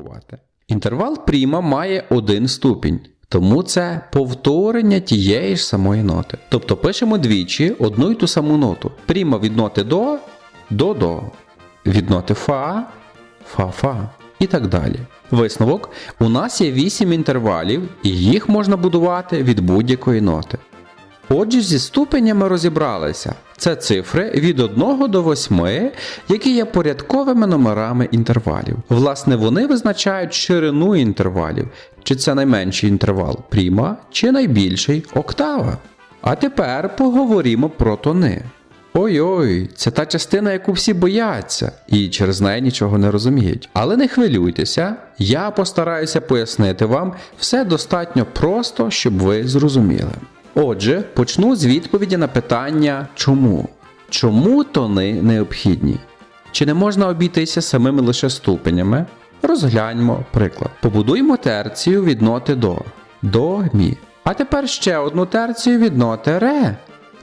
рахувати. Інтервал пріма має один ступінь. Тому це повторення тієї ж самої ноти. Тобто пишемо двічі одну й ту саму ноту. Пріма від ноти до до до, від ноти фа, фа фа і так далі. Висновок: у нас є 8 інтервалів, і їх можна будувати від будь-якої ноти. Отже, зі ступенями розібралися. Це цифри від 1 до 8, які є порядковими номерами інтервалів. Власне, вони визначають ширину інтервалів, чи це найменший інтервал пріма, чи найбільший октава. А тепер поговоримо про тони. Ой-ой, це та частина, яку всі бояться, і через неї нічого не розуміють. Але не хвилюйтеся, я постараюся пояснити вам все достатньо просто, щоб ви зрозуміли. Отже, почну з відповіді на питання чому? Чому тони необхідні? Чи не можна обійтися самими лише ступенями? Розгляньмо приклад. Побудуємо терцію від ноти до. До мі. А тепер ще одну терцію від ноти ре.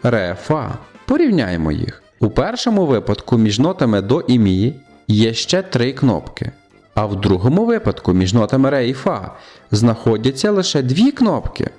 Ре фа. Порівняємо їх. У першому випадку між нотами до і мі є ще три кнопки. А в другому випадку між нотами ре і фа знаходяться лише дві кнопки.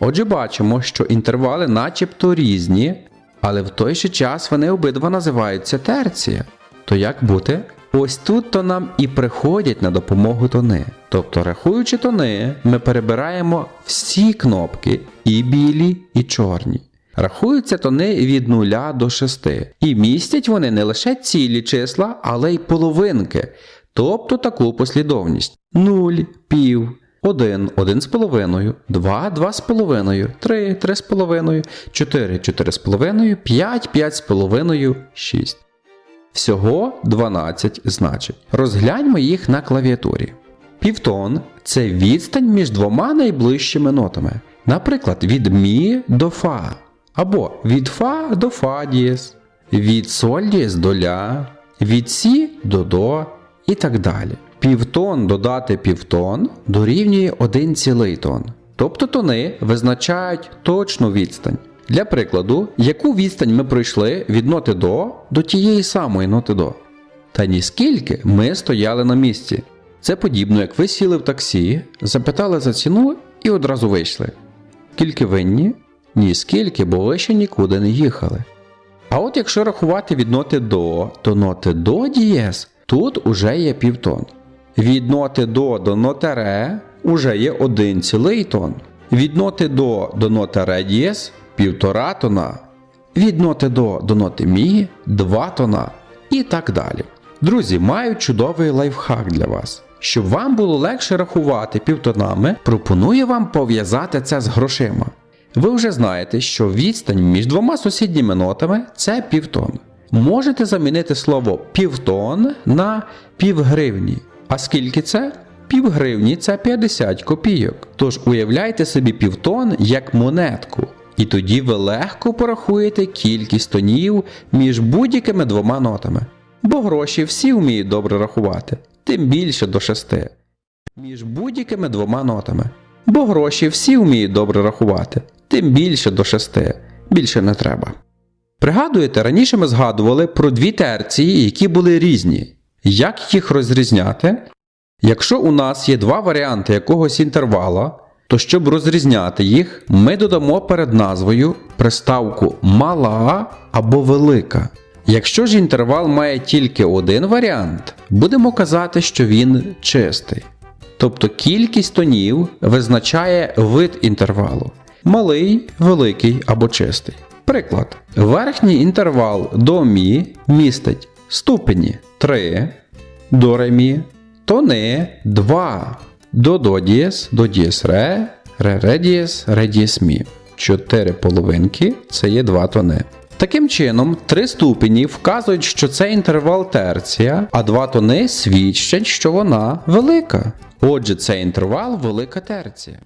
Отже, бачимо, що інтервали начебто різні, але в той же час вони обидва називаються терція. То як бути? Ось тут то нам і приходять на допомогу тони. Тобто, рахуючи тони, ми перебираємо всі кнопки, і білі, і чорні. Рахуються тони від 0 до 6. І містять вони не лише цілі числа, але й половинки. Тобто таку послідовність: 0, пів, 1, 1,5, 2, 2,5, 3, 3,5, 4, 4,5, 5, 5,5, 6. Всього 12 значень. Розгляньмо їх на клавіатурі. Півтон це відстань між двома найближчими нотами. Наприклад, від мі до фа. Або від фа до фа дієс, від соль дієс до ля, від сі до до і так далі. Півтон додати півтон дорівнює 1 цілий тон. Тобто тони визначають точну відстань. Для прикладу, яку відстань ми пройшли від ноти до до тієї самої ноти до. Та ніскільки ми стояли на місці. Це подібно, як ви сіли в таксі, запитали за ціну і одразу вийшли. Скільки винні? Ні скільки, бо ви ще нікуди не їхали. А от якщо рахувати від ноти до, то ноти до дієс тут уже є півтон. Від ноти до до ноти ре уже є один цілий тон. Від ноти до до ноти ре півтора тона. Від ноти до до ноти мі 2 тона. І так далі. Друзі, маю чудовий лайфхак для вас. Щоб вам було легше рахувати півтонами, пропоную вам пов'язати це з грошима. Ви вже знаєте, що відстань між двома сусідніми нотами це півтон. Можете замінити слово півтон на півгривні. А скільки це? Півгривні це 50 копійок. Тож уявляйте собі півтон як монетку. І тоді ви легко порахуєте кількість тонів між будь-якими двома нотами. Бо гроші всі вміють добре рахувати, тим більше до шести. Між будь-якими двома нотами. Бо гроші всі вміють добре рахувати, тим більше до шести. Більше не треба. Пригадуєте, раніше ми згадували про дві терції, які були різні. Як їх розрізняти? Якщо у нас є два варіанти якогось інтервала, то щоб розрізняти їх, ми додамо перед назвою приставку мала або велика. Якщо ж інтервал має тільки один варіант, будемо казати, що він чистий. Тобто кількість тонів визначає вид інтервалу малий, великий або чистий. Приклад. Верхній інтервал до мі містить ступені 3, до ре мі, тони 2, до до дієс, до дієс ре, ре ре дієс, ре дієс мі. Чотири половинки це є 2 тони. Таким чином, три ступені вказують, що це інтервал терція, а два тони свідчать, що вона велика. Отже, це інтервал велика терція.